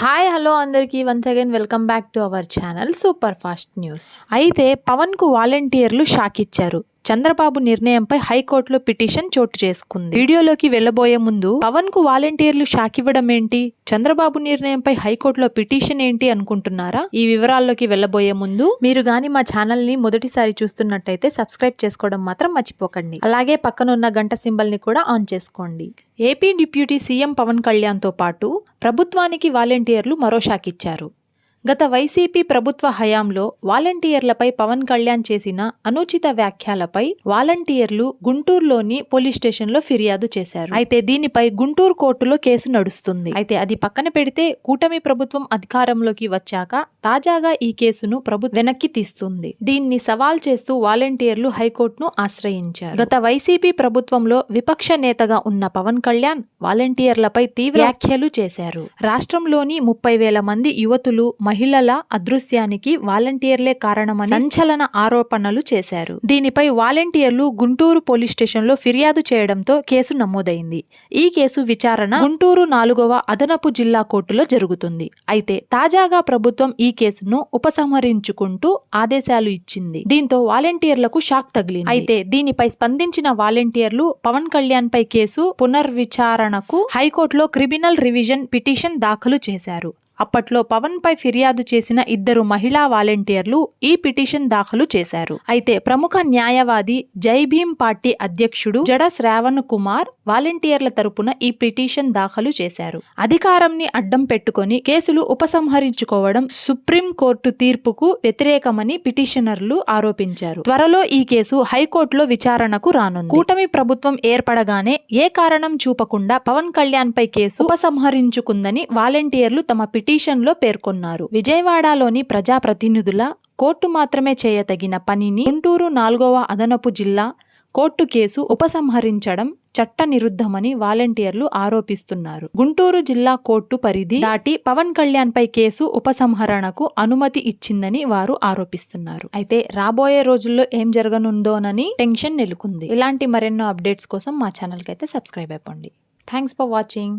Hi hello అందరికీ. Once again welcome back to our channel super fast news అయితే పవన్కు వాలంటీర్లు షాక్ ఇచ్చారు చంద్రబాబు నిర్ణయంపై హైకోర్టులో పిటిషన్ చోటు చేసుకుంది. వీడియోలోకి వెళ్ళబోయే ముందు పవన్కు వాలంటీర్లు షాక్ ఇవ్వడం ఏంటి చంద్రబాబు నిర్ణయంపై హైకోర్టులో పిటిషన్ ఏంటి అనుకుంటున్నారా? ఈ వివరాల్లోకి వెళ్ళబోయే ముందు మీరు గాని మా ఛానల్ని మొదటిసారి చూస్తున్నట్టయితే సబ్స్క్రైబ్ చేసుకోవడం మాత్రం మర్చిపోకండి. అలాగే పక్కనున్న గంట సింబల్ని కూడా ఆన్ చేసుకోండి. ఏపీ డిప్యూటీ సీఎం పవన్ కళ్యాణ్తో పాటు ప్రభుత్వానికి వాలంటీర్లు మరో షాక్ ఇచ్చారు గత వైసీపీ ప్రభుత్వ హయాంలో వాలంటీర్లపై పవన్ కళ్యాణ్ చేసిన అనుచిత వ్యాఖ్యలపై వాలంటీర్లు గుంటూరులోని పోలీస్ స్టేషన్లో ఫిర్యాదు చేశారు. అయితే దీనిపై గుంటూరు కోర్టులో కేసు నడుస్తుంది. అయితే అది పక్కన పెడితే కూటమి ప్రభుత్వం అధికారంలోకి వచ్చాక తాజాగా ఈ కేసును ప్రభుత్వం వెనక్కి తీస్తుంది. దీన్ని సవాల్ చేస్తూ వాలంటీర్లు హైకోర్టును ఆశ్రయించారు. గత వైసీపీ ప్రభుత్వంలో విపక్ష నేతగా ఉన్న పవన్ కళ్యాణ్ వాలంటీర్లపై తీవ్ర వ్యాఖ్యలు చేశారు. రాష్ట్రంలోని ముప్పై వేల మంది యువతులు మహిళల అదృశ్యానికి వాలంటీర్లే కారణమని సంచలన ఆరోపణలు చేశారు. దీనిపై వాలంటీర్లు గుంటూరు పోలీస్ స్టేషన్లో ఫిర్యాదు చేయడంతో కేసు నమోదైంది. ఈ కేసు విచారణ గుంటూరు నాలుగవ అదనపు జిల్లా కోర్టులో జరుగుతుంది. అయితే తాజాగా ప్రభుత్వం ఈ కేసును ఉపసంహరించుకుంటూ ఆదేశాలు ఇచ్చింది. దీంతో వాలంటీర్లకు షాక్ తగిలింది. అయితే దీనిపై స్పందించిన వాలంటీర్లు పవన్ కళ్యాణ్ పై కేసు పునర్విచారణకు హైకోర్టులో క్రిమినల్ రివిజన్ పిటిషన్ దాఖలు చేశారు. అప్పట్లో పవన్ పై ఫిర్యాదు చేసిన ఇద్దరు మహిళా వాలంటీర్లు ఈ పిటిషన్ దాఖలు చేశారు. అయితే ప్రముఖ న్యాయవాది జై భీమ్ పార్టీ అధ్యక్షుడు జడ శ్రావణ్ కుమార్ వాలంటీర్ల తరపున ఈ పిటిషన్ దాఖలు చేశారు. అధికారంని అడ్డం పెట్టుకొని కేసులు ఉపసంహరించుకోవడం సుప్రీం కోర్టు తీర్పుకు వ్యతిరేకమని పిటిషనర్లు ఆరోపించారు. త్వరలో ఈ కేసు హైకోర్టులో విచారణకు రానుంది. కూటమి ప్రభుత్వం ఏర్పడగానే ఏ కారణం చూపకుండా పవన్ కళ్యాణ్ పై కేసు ఉపసంహరించుకుందని వాలంటీర్లు తమ పిటి పిటిషన్లో పేర్కొన్నారు. విజయవాడలోని ప్రజాప్రతినిధుల కోర్టు మాత్రమే చేయతగిన పనిని గుంటూరు నాలుగవ అదనపు జిల్లా కోర్టు కేసు ఉపసంహరించడం చట్టనిరుద్ధమని వాలంటీర్లు ఆరోపిస్తున్నారు. గుంటూరు జిల్లా కోర్టు పరిధి దాటి పవన్ కళ్యాణ్ పై కేసు ఉపసంహరణకు అనుమతి ఇచ్చిందని వారు ఆరోపిస్తున్నారు. అయితే రాబోయే రోజుల్లో ఏం జరగనుందోనని టెన్షన్ నెలకొంది. ఇలాంటి మరెన్నో అప్డేట్స్ కోసం మా ఛానల్కి అయితే సబ్స్క్రైబ్ అయిపోండి. Thanks for watching.